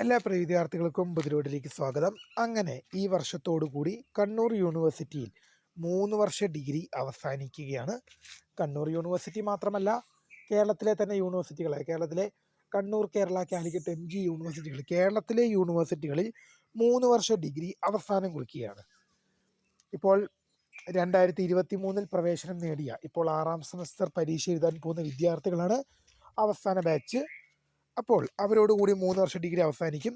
എല്ലാ പ്രിയ വിദ്യാർത്ഥികൾക്കും പുതിരോഡിലേക്ക് സ്വാഗതം. അങ്ങനെ ഈ വർഷത്തോടുകൂടി കണ്ണൂർ യൂണിവേഴ്സിറ്റിയിൽ മൂന്ന് വർഷ ഡിഗ്രി അവസാനിക്കുകയാണ്. കണ്ണൂർ യൂണിവേഴ്സിറ്റി മാത്രമല്ല കേരളത്തിലെ തന്നെ യൂണിവേഴ്സിറ്റികളെ കേരളത്തിലെ Kannur Kerala Calicut M G യൂണിവേഴ്സിറ്റികൾ കേരളത്തിലെ യൂണിവേഴ്സിറ്റികളിൽ മൂന്ന് വർഷ ഡിഗ്രി അവസാനം കുറിക്കുകയാണ്. ഇപ്പോൾ രണ്ടായിരത്തി ഇരുപത്തി മൂന്നിൽ പ്രവേശനം നേടിയ ഇപ്പോൾ ആറാം സെമസ്റ്റർ പരീക്ഷ എഴുതാൻ പോകുന്ന വിദ്യാർത്ഥികളാണ് അവസാന ബാച്ച്. അപ്പോൾ അവരോടുകൂടി മൂന്ന് വർഷ ഡിഗ്രി അവസാനിക്കും.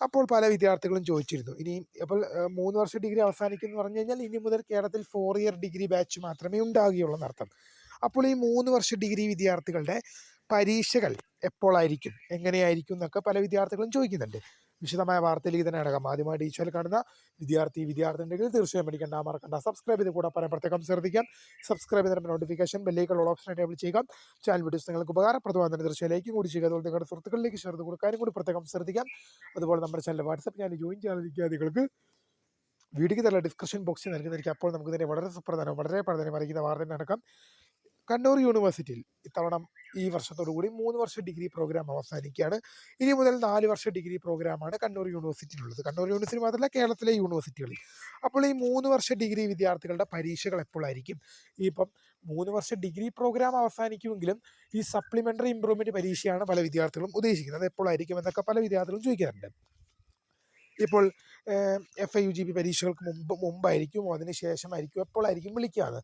അപ്പോൾ പല വിദ്യാർത്ഥികളും ചോദിച്ചിരുന്നു. ഇനി അപ്പോൾ മൂന്ന് വർഷ ഡിഗ്രി അവസാനിക്കും എന്ന് പറഞ്ഞു കഴിഞ്ഞാൽ ഇനി മുതൽ കേരളത്തിൽ ഫോർ ഇയർ ഡിഗ്രി ബാച്ച് മാത്രമേ ഉണ്ടാകുകയുള്ളൂ എന്നർത്ഥം. അപ്പോൾ ഈ മൂന്ന് വർഷ ഡിഗ്രി വിദ്യാർത്ഥികളുടെ പരീക്ഷകൾ എപ്പോഴായിരിക്കും എങ്ങനെയായിരിക്കും എന്നൊക്കെ പല വിദ്യാർത്ഥികളും ചോദിക്കുന്നുണ്ട്. വിശദമായ വാർത്തയിലേക്ക് തന്നെ അടക്കം ആദ്യമായിട്ട് ഈ ചാനൽ കാണുന്ന വിദ്യാർത്ഥി വിദ്യാർത്ഥി ഉണ്ടെങ്കിൽ തീർച്ചയായും പഠിക്കേണ്ട. മറക്കണ്ട. സബ്സ്ക്രൈബ് ചെയ്ത് കൂടെ പറയാൻ പ്രത്യേകം ശ്രദ്ധിക്കാം. സബ്സ്ക്രൈബ് ചെയ്തിട്ട് നോട്ടിഫിക്കേഷൻ ബെല്ലേക്കുള്ള ഓപ്ഷൻ എനേബിൾ ചെയ്യുക. ചാനൽ വീഡിയോസ് നിങ്ങൾക്ക് ഉപകാരപ്രദമാണ് തീർച്ചയായും ലൈക്കും കൂടി ചെയ്യുക. അതുപോലെ നിങ്ങളുടെ സുഹൃത്തുക്കളിലേക്ക് ഷെയർ കൊടുക്കാനും കൂടി പ്രത്യേകം ശ്രദ്ധിക്കാം. അതുപോലെ നമ്മുടെ ചാനൽ വാട്സപ്പ് ഞാൻ ജോയിൻ ചെയ്യാൻ വിദ്യാർത്ഥികൾക്ക് വീഡിയോയ്ക്ക് തന്നെ ഡിസ്ക്രിപ്ഷൻ ബോക്സിൽ നൽകുന്നതായിരിക്കും അപ്പോൾ നമുക്ക് ഇതിനെ വളരെ സുപ്രധാനം വളരെ പ്രധാനം അറിയിക്കുന്ന വാർത്ത നടക്കാം കണ്ണൂർ യൂണിവേഴ്സിറ്റിയിൽ ഇത്തവണ ഈ വർഷത്തോടുകൂടി മൂന്ന് വർഷ ഡിഗ്രി പ്രോഗ്രാം അവസാനിക്കുകയാണ്. ഇനി മുതൽ നാല് വർഷ ഡിഗ്രി പ്രോഗ്രാമാണ് കണ്ണൂർ യൂണിവേഴ്സിറ്റിയിലുള്ളത്. കണ്ണൂർ യൂണിവേഴ്സിറ്റി മാത്രമല്ല കേരളത്തിലെ യൂണിവേഴ്സിറ്റികളിൽ. അപ്പോൾ ഈ മൂന്ന് വർഷ ഡിഗ്രി വിദ്യാർത്ഥികളുടെ പരീക്ഷകൾ എപ്പോഴായിരിക്കും? ഇപ്പം മൂന്ന് വർഷ ഡിഗ്രി പ്രോഗ്രാം അവസാനിക്കുമെങ്കിലും ഈ സപ്ലിമെന്ററി ഇമ്പ്രൂവ്മെന്റ് പരീക്ഷയാണ് പല വിദ്യാർത്ഥികളും ഉദ്ദേശിക്കുന്നത്. അത് എപ്പോഴായിരിക്കും എന്നൊക്കെ പല വിദ്യാർത്ഥികളും ചോദിക്കാറുണ്ട്. ഇപ്പോൾ F I U G P പരീക്ഷകൾക്ക് മുമ്പ് മുമ്പായിരിക്കും അതിന് ശേഷമായിരിക്കും എപ്പോഴായിരിക്കും വിളിക്കാതെ.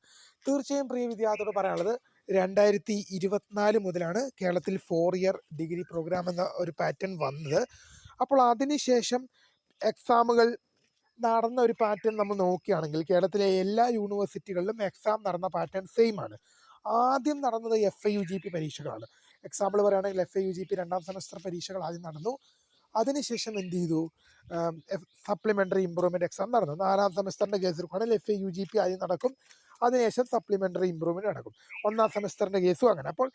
തീർച്ചയായും പ്രിയ വിദ്യാർത്ഥിയോട് പറയാനുള്ളത് രണ്ടായിരത്തി ഇരുപത്തിനാല് മുതലാണ് കേരളത്തിൽ ഫോർ ഇയർ ഡിഗ്രി പ്രോഗ്രാം എന്ന ഒരു പാറ്റേൺ വന്നത്. അപ്പോൾ അതിനുശേഷം എക്സാമുകൾ നടന്ന ഒരു പാറ്റേൺ നമ്മൾ നോക്കുകയാണെങ്കിൽ കേരളത്തിലെ എല്ലാ യൂണിവേഴ്സിറ്റികളിലും എക്സാം നടന്ന പാറ്റേൺ സെയിം ആണ്. ആദ്യം നടന്നത് F I U G P പരീക്ഷകളാണ്. Example പറയുകയാണെങ്കിൽ F I U G P രണ്ടാം സെമസ്റ്റർ പരീക്ഷകൾ ആദ്യം നടന്നു. അതിനുശേഷം എന്ത് ചെയ്തു? സപ്ലിമെന്ററി ഇമ്പ്രൂവ്മെന്റ് എക്സാം നടന്നു. നാലാം സെമസ്റ്ററിന്റെ കേസ് എടുക്കുകയാണെങ്കിൽ F A U G P ആദ്യം നടക്കും. അതിനുശേഷം സപ്ലിമെന്ററി ഇമ്പ്രൂവ്മെന്റ് നടക്കും. ഒന്നാം സെമസ്റ്ററിന്റെ കേസും അങ്ങനെ. അപ്പോൾ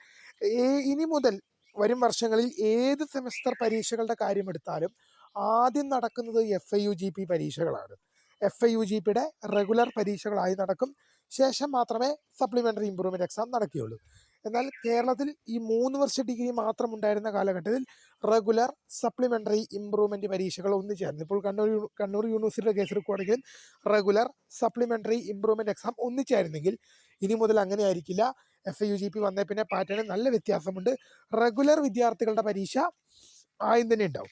ഇനി മുതൽ വരും വർഷങ്ങളിൽ ഏത് സെമസ്റ്റർ പരീക്ഷകളുടെ കാര്യമെടുത്താലും ആദ്യം നടക്കുന്നത് F I U G P പരീക്ഷകളാണ്. F I U G പിയുടെ റെഗുലർ പരീക്ഷകളായി നടക്കും. ശേഷം മാത്രമേ സപ്ലിമെന്ററി ഇമ്പ്രൂവ്മെന്റ് എക്സാം നടക്കുകയുള്ളൂ. എന്നാൽ കേരളത്തിൽ ഈ മൂന്ന് വർഷ ഡിഗ്രി മാത്രം ഉണ്ടായിരുന്ന കാലഘട്ടത്തിൽ റെഗുലർ സപ്ലിമെന്ററി ഇംപ്രൂവ്മെന്റ് പരീക്ഷകൾ ഒന്നിച്ചായിരുന്നു ഇപ്പോൾ കണ്ണൂർ കണ്ണൂർ യൂണിവേഴ്സിറ്റിയുടെ കേസ് എടുക്കുകയാണെങ്കിൽ റെഗുലർ സപ്ലിമെന്ററി ഇംപ്രൂവ്മെന്റ് എക്സാം ഒന്നിച്ചായിരുന്നെങ്കിൽ ഇനി മുതൽ അങ്ങനെ ആയിരിക്കില്ല. F A U G P വന്ന പിന്നെ പാറ്റേണിൽ നല്ല വ്യത്യാസമുണ്ട്. റെഗുലർ വിദ്യാർത്ഥികളുടെ പരീക്ഷ ആയും തന്നെ ഉണ്ടാവും.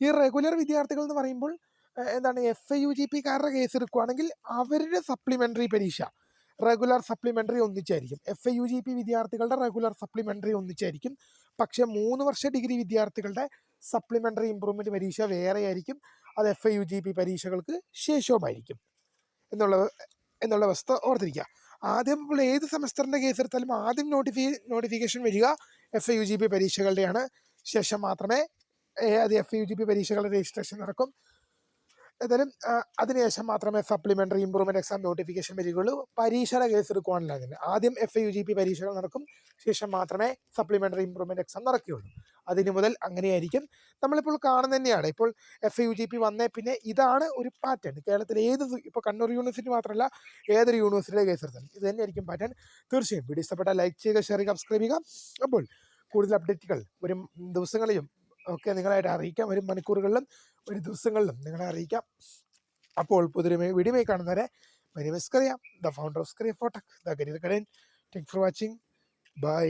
ഈ റെഗുലർ വിദ്യാർത്ഥികൾ എന്ന് പറയുമ്പോൾ എന്താണ് എഫ് എ യു ജി പിക്കാരുടെ കേസ് എടുക്കുകയാണെങ്കിൽ അവരുടെ സപ്ലിമെന്ററി പരീക്ഷ regular supplementary ഒന്നിച്ചായിരിക്കും. F A U G P വിദ്യാർത്ഥികളുടെ റെഗുലർ സപ്ലിമെന്ററി ഒന്നിച്ചായിരിക്കും. പക്ഷേ മൂന്ന് വർഷ ഡിഗ്രി വിദ്യാർത്ഥികളുടെ സപ്ലിമെന്ററി ഇമ്പ്രൂവ്മെന്റ് പരീക്ഷ വേറെയായിരിക്കും. അത് F A U G P പരീക്ഷകൾക്ക് ശേഷവുമായിരിക്കും. എന്നുള്ള എന്നുള്ള അവസ്ഥ ഓർത്തിരിക്കുക. ആദ്യം ഇപ്പോൾ ഏത് സെമസ്റ്ററിന്റെ കേസ് എടുത്താലും ആദ്യം നോട്ടിഫി നോട്ടിഫിക്കേഷൻ വരിക F A U G P പരീക്ഷകളുടെയാണ്. ശേഷം മാത്രമേ അത് എഫ് യു ജി പി പരീക്ഷകളുടെ രജിസ്ട്രേഷൻ നടക്കും. ഏതായാലും അതിനുശേഷം മാത്രമേ സപ്ലിമെന്ററി ഇമ്പ്രൂവ്മെന്റ് എക്സാം നോട്ടിഫിക്കേഷൻ വരികയുള്ളൂ. പരീക്ഷയുടെ കേസ് എടുക്കുവാനില്ല അതിന്. ആദ്യം എഫ് യു ജി പി പരീക്ഷകൾ നടക്കും. ശേഷം മാത്രമേ സപ്ലിമെന്ററി ഇമ്പ്രൂവ്മെന്റ് എക്സാം നടക്കുകയുള്ളൂ. അതിന് മുതൽ അങ്ങനെയായിരിക്കും. നമ്മളിപ്പോൾ കാണുന്ന തന്നെയാണ്. ഇപ്പോൾ എഫ് യു ജി പി വന്നേ പിന്നെ ഇതാണ് ഒരു പാറ്റേൺ കേരളത്തിൽ ഏത് ഇപ്പോൾ കണ്ണൂർ യൂണിവേഴ്സിറ്റി മാത്രമല്ല ഏതൊരു യൂണിവേഴ്സിറ്റിയുടെ കേസ് എടുത്താലും ഇത് തന്നെയായിരിക്കും പാറ്റേൺ തീർച്ചയായും. വീഡിയോ ഇഷ്ടപ്പെട്ടാൽ ലൈക്ക് ചെയ്യുക ഷെയർ ചെയ്യുക സബ്സ്ക്രൈബ് ചെയ്യുക. അപ്പോൾ കൂടുതൽ അപ്ഡേറ്റുകൾ വരും ദിവസങ്ങളിലും ഒക്കെ നിങ്ങളായിട്ട് അറിയിക്കാം. വരും മണിക്കൂറുകളിലും ഒരു ദിവസങ്ങളിലും നിങ്ങളെ അറിയിക്കാം. അപ്പോൾ പുതിയൊരു വീഡിയോ കാണുന്നവരെ മൈ ദ ഫൗണ്ടർ ഓഫ് സ്ക്രിയ ഫോട്ടക് ദ കരിയർ കടൻ താങ്ക് ഫോർ വാച്ചിങ് ബൈ